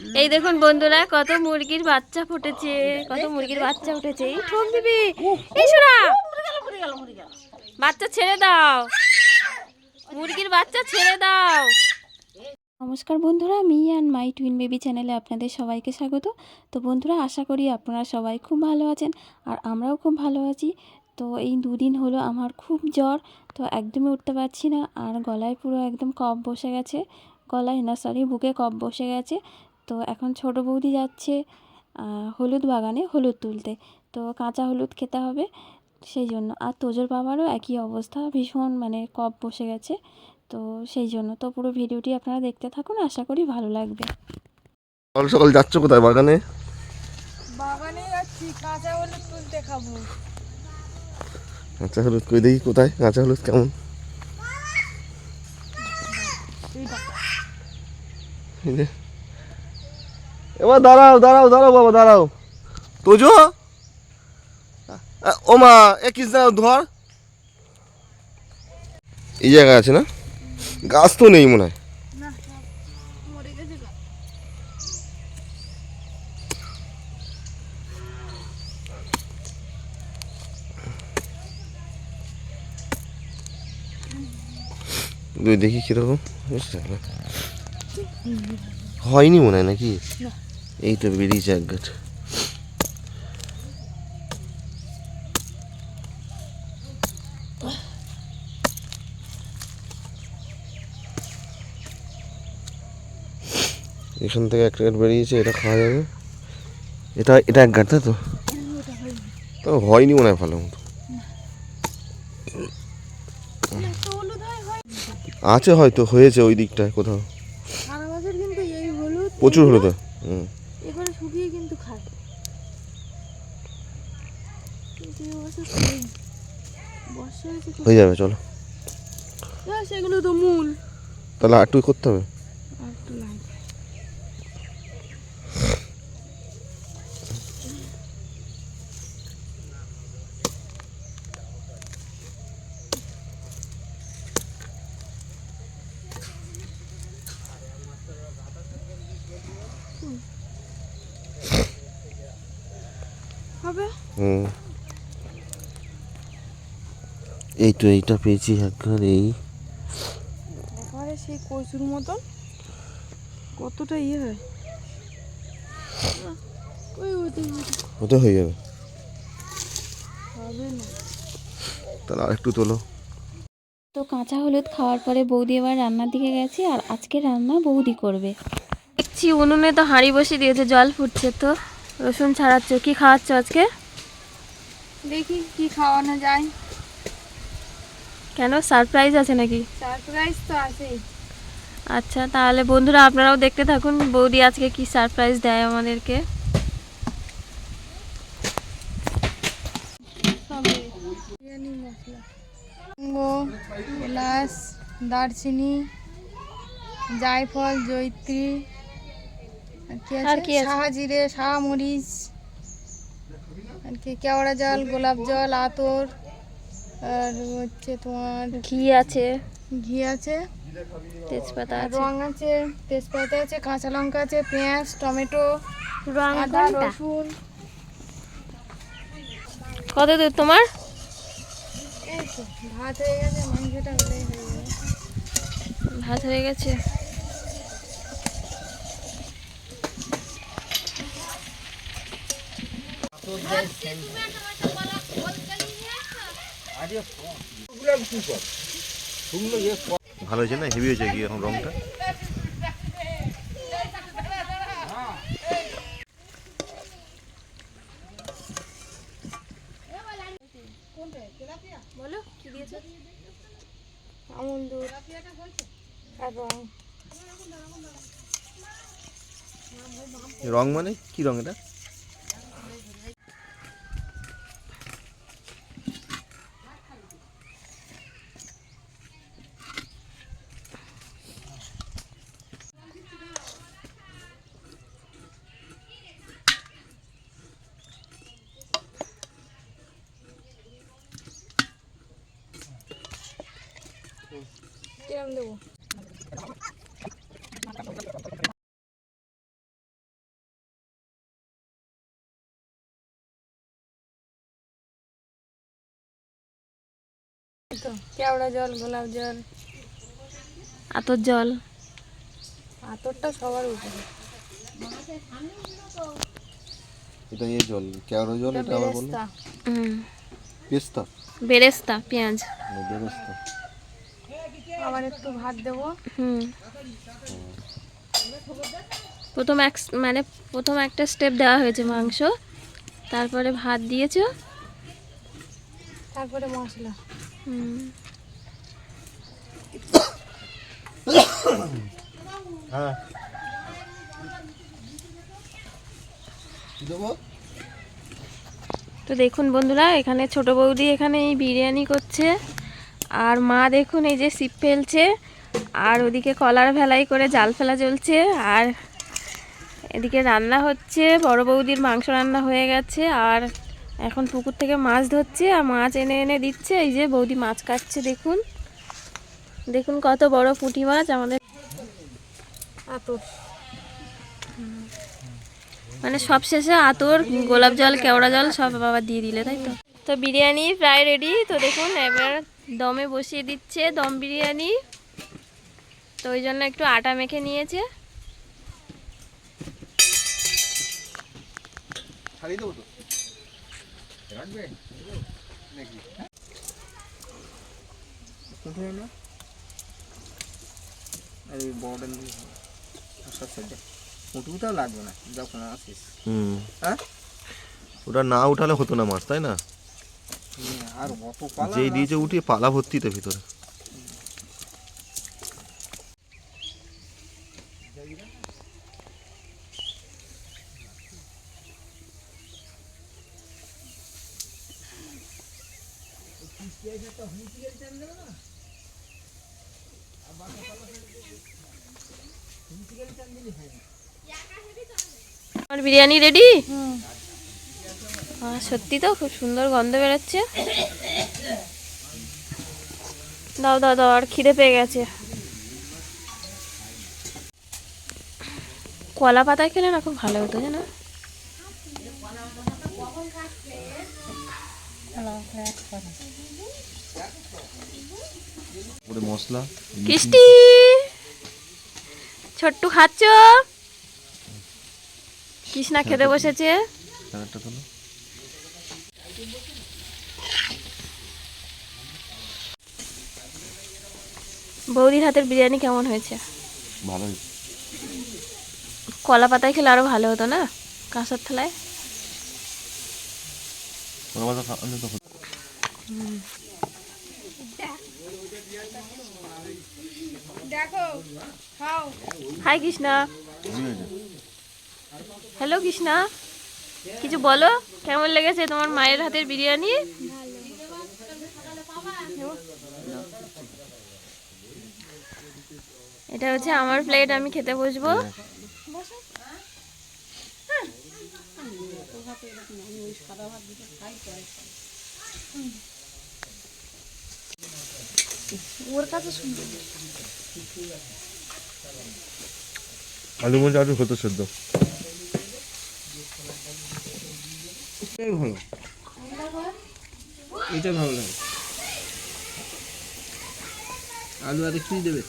এই দেখুন বন্ধুরা, কত মুরগির বাচ্চা ফুটেছে, কত মুরগির বাচ্চা উঠেছে। এই বাচ্চা ছেড়ে দাও। মুরগির বাচ্চা ছেড়ে দাও। নমস্কার বন্ধুরা me and my twin baby চ্যানেলে আপনাদের সবাইকে স্বাগত। তো বন্ধুরা, আশা করি আপনারা সবাই খুব ভালো আছেন, আর আমরাও খুব ভালো আছি। তো এই দুদিন হলো আমার খুব জ্বর, তো একদমই উঠতে পারছি না, আর গলায় পুরো একদম কফ বসে গেছে। গলায় না সরি বুকে কফ বসে গেছে। তো এখন ছোট বৌদি যাচ্ছে হলুদ বাগানে হলুদ তুলতে। তো কাঁচা হলুদ খেতে হবে সেই জন্য। আর তোজোর বাবারও একই অবস্থা ভীষণ মানে কফ বসে গেছে। তো সেই জন্য তো পুরো ভিডিওটি আপনারা দেখতে থাকুন আশা করি ভালো লাগবে। সকাল সকাল যাচ্ছ কোথায় বাগানে? বাগানে যাচ্ছি কাঁচা হলুদ তুলতে খাব। কাঁচা হলুদ কই দেখি কোথায়? কাঁচা হলুদ কেমন? এই যে। এবার দাঁড়াও দাঁড়াও দাঁড়াও বাবা দাঁড়াও। তোজো? ও মা এ দাঁড়াও ধর। এই জায়গায় আছে না? গাছ তো নেই মনে হয়। মরে গেছে গা। দুই দেখি কীরকম। হয়নি মনে হয় নাকি? এই তো বেরিয়েছে এক গাছ এখান থেকে একটা গাছ বেরিয়েছে এটা খাওয়া যাবে? এটা এটা এক গাছ তাই তো? তো হয়নি মনে হয় ভালো মতো। হলুদ আছে হয়তো হয়েছে ওই দিকটায় কোথাও। হলুদ প্রচুর হলো তো হুম এখানে শুকিয়ে কিন্তু খায় কিন্তু এই বছর খাইনি। বর্ষা হয়েছে তো। হয়ে যাবে চলো। সেগুলো তো মূল। তাহলে একটু করতে হবে? হবে? হুম। এই তো এইটা পেয়েছি একবার এই। এবারে সেই কচুর মতন? কতটা ইয়ে হয়? ওটা হয়ে যাবে। হবে না। তাহলে আর একটু তোলো। তো কাঁচা হলুদ খাওয়ার পরে বৌদি এবার রান্নার দিকে গেছে আর আজকে রান্না বৌদি করবে। দেখছি উনুনে তো হাঁড়ি বসিয়ে দিয়েছে জল ফুটছে তো। রসুন ছাড়াচ্ছ কি খাওয়াচ্ছ আজকে? দেখি কি খাওয়ানো যায়। কেন? সারপ্রাইজ আছে নাকি? সারপ্রাইজ তো আছেই। আচ্ছা তাহলে বন্ধুরা আপনারাও দেখতে থাকুন বৌদি আজকে কি সারপ্রাইজ দেয় আমাদেরকে। সবে বিরিয়ানি মশলা। এলাচ দারচিনি জায়ফল জৈত্রী আর কি জিরে সাহা মরিচ। আর কি কেওড়া জল গোলাপ জল আতর। আর হচ্ছে তোমার ঘি আছে। ঘি আছে। তেজপাতা আছে। রং আছে তেজপাতা আছে কাঁচা লঙ্কা আছে পেঁয়াজ টমেটো রং আদা রসুন। কত দূর তোমার? এই ভাত হয়ে গেছে মাংসটা হলেই হয়ে যাবে ভাত হয়ে গেছে। ভালো হয়েছে না? হেভি হয়েছে কি এখন রংটা? বলো কি দিয়েছ? আমন দুধ আর রং রং মানে? কি রং এটা? দেবো। কেওড়া জল গোলাপ জল। আতর জল। আতরটা সবার উপরে। এটা এই জল কেওড়া জল এটা আবার বলো। হুম। পেস্তা। বেরেস্তা পেঁয়াজ। বেরেস্তা। আবার একটু ভাত দেবো। হুম। প্রথম এক মানে প্রথম একটা স্টেপ দেওয়া হয়েছে মাংস। তারপরে ভাত দিয়েছ? তারপরে মশলা। হুম। হ্যাঁ। দেবো? তো দেখুন বন্ধুরা এখানে ছোট বৌদি এখানে এই বিরিয়ানি করছে। আর মা দেখুন এই যে সিপ ফেলছে, আর ওদিকে কলার ভেলাই করে জাল ফেলা চলছে, আর এদিকে রান্না হচ্ছে, বড় বৌদির মাংস রান্না হয়ে গেছে, আর এখন পুকুর থেকে মাছ ধরছে, আর মাছ এনে এনে দিচ্ছে, এই যে বৌদি মাছ কাটছে, দেখুন। দেখুন কত বড় পুঁটি মাছ আমাদের। মানে সব শেষে আতর, গোলাপ জল, কেওড়া জল সব আবার দিয়ে দিলে, তাই তো? তো বিরিয়ানি প্রায় রেডি তো দেখুন, এবার দমে বসিয়ে দিচ্ছে দম বিরিয়ানি। তো ওই জন্য একটু আটা মেখে নিয়েছে। হ্যাঁ? ওটা না উঠালে হতো না মাছ তাই না? আর অত পালা যেই দিয়েছে উঠিয়ে পালা ভর্তি তো ভিতরে। আমার বিরিয়ানি রেডি সত্যি তো খুব সুন্দর গন্ধ বেরোচ্ছে। দাও দাও দাও আর খিদে পেয়ে গেছে। কলা পাতায় খেলে না খুব ভালো হতো জানো? ওরে মশলা। ছোট্টু খাচ্ছ? কৃষ্ণা খেতে বসেছে। বৌদির হাতের বিরিয়ানি কেমন হয়েছে? ভালোই। কলা পাতায় খেলে আরও ভালো হতো না? কাঁসার থালায়? হাই কৃষ্ণা। হ্যালো কৃষ্ণা। কিছু বলো? কেমন লেগেছে তোমার মায়ের হাতের বিরিয়ানি? এটা হচ্ছে আমার প্লেট আমি খেতে বসবো। আলু মঞ্চ আলু হতো সেদ্ধ? এটাই ভালো। এটা ভালো লাগে। আলু আর একটু দেবে।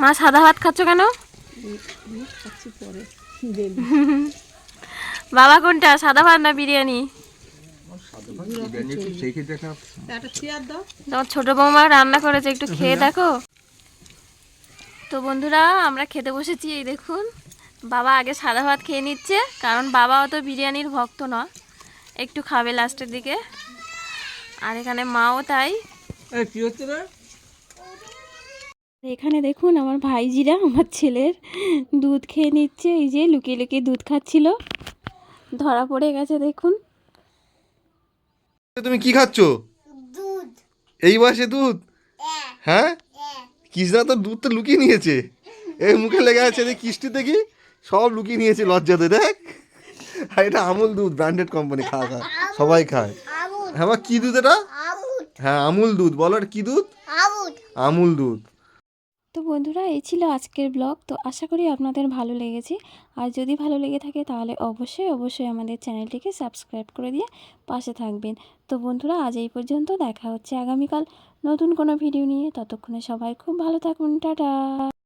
মা, সাদা ভাত খাচ্ছ কেন? বাবা কোনটা, সাদা ভাত না বিরিয়ানি? তোমার ছোট বৌমা রান্না করেছে, একটু খেয়ে দেখো। তো বন্ধুরা, আমরা খেতে বসেছি, এই দেখুন। বাবা আগে সাদা ভাত খেয়ে নিচ্ছে, কারণ বাবা অত বিরিয়ানির ভক্ত না একটু খাবে লাস্টের দিকে। আর এখানে মাও তাই। কি হচ্ছে রে? এখানে দেখুন আমার ভাইজিরা আমার ছেলের দুধ খেয়ে নিচ্ছে এই যে লুকিয়ে লুকিয়ে দুধ খাচ্ছিল। ধরা পড়ে গেছে দেখুন। তুমি কি খাচ্ছ? দুধ। এই বয়সে দুধ? হ্যাঁ? কৃষ্ণা তো দুধ তো লুকিয়ে নিয়েছে। এই মুখে লেগে আছে দেখ কিস্তি দেখি সব লুকিয়ে নিয়েছে লজ্জাতে দেখ। আর এটা আমুল দুধ ব্র্যান্ডেড কোম্পানি খা খা। সবাই খায়। হ্যাঁ বা কি দুধ এটা? হ্যাঁ আমুল দুধ বলো এটা কি দুধ? আমুল। দুধ। তো বন্ধুরা এই ছিল আজকের ব্লগ তো আশা করি আপনাদের ভালো লেগেছে। আর যদি ভালো লেগে থাকে তাহলে অবশ্যই অবশ্যই আমাদের চ্যানেলটিকে সাবস্ক্রাইব করে দিয়ে পাশে থাকবেন। তো বন্ধুরা আজ এই পর্যন্ত। দেখা হচ্ছে আগামীকাল নতুন কোনো ভিডিও নিয়ে। ততক্ষণে সবাই খুব ভালো থাকুন। টাটা!